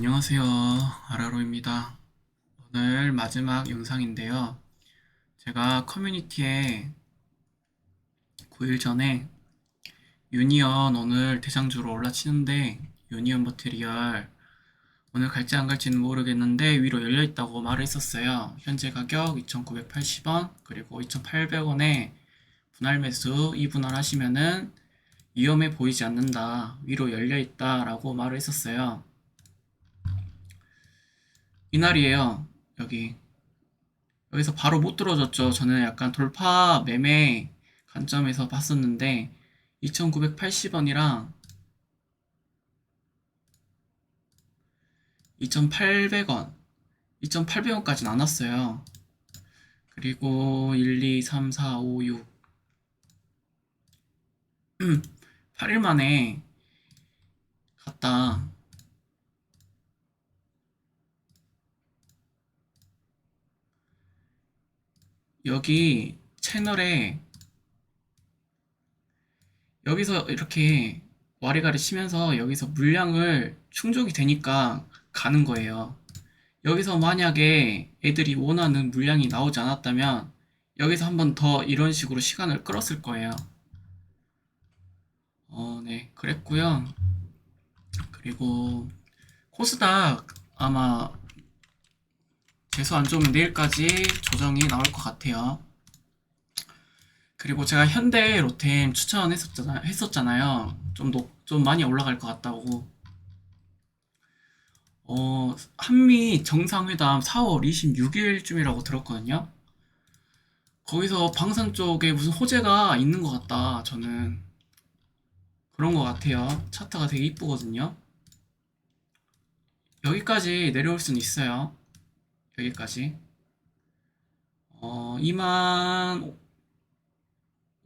안녕하세요. 아라로입니다. 오늘 마지막 영상인데요. 제가 커뮤니티에 9일 전에 유니언 오늘 대장주로 올라치는데 유니언 머티리얼 오늘 갈지 안 갈지는 모르겠는데 위로 열려 있다고 말을 했었어요. 현재 가격 2,980원 그리고 2,800원에 분할 매수 2분할 하시면은 위험해 보이지 않는다. 위로 열려 있다 라고 말을 했었어요. 이날이에요. 여기. 여기서 바로 못 들어줬죠. 저는 약간 돌파 매매 관점에서 봤었는데 2,980원이랑 2,800원, 2,800원까지는 안 왔어요. 그리고 1, 2, 3, 4, 5, 6 8일 만에 갔다. 여기 채널에 여기서 이렇게 와리가리 치면서 여기서 물량을 충족이 되니까 가는 거예요. 여기서 만약에 애들이 원하는 물량이 나오지 않았다면 여기서 한 번 더 이런 식으로 시간을 끌었을 거예요. 어, 네, 그랬고요. 그리고 코스닥 아마 안 좋으면 내일까지 조정이 나올 것 같아요. 그리고 제가 현대 로템 추천했었잖아요. 했었잖아요. 좀, 높, 좀 많이 올라갈 것 같다고. 어, 한미 정상회담 4월 26일쯤이라고 들었거든요. 거기서 방산 쪽에 무슨 호재가 있는 것 같다, 저는. 그런 것 같아요. 차트가 되게 이쁘거든요. 여기까지 내려올 수는 있어요. 여기까지. 어, 2만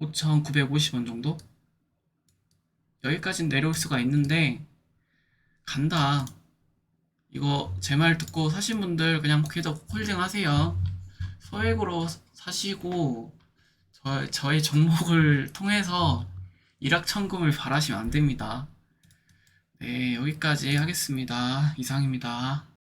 5,950원 정도? 여기까지 내려올 수가 있는데, 간다. 이거 제 말 듣고 사신 분들 그냥 계속 홀딩 하세요. 소액으로 사시고, 저, 저의 종목을 통해서 일확천금을 바라시면 안 됩니다. 네, 여기까지 하겠습니다. 이상입니다.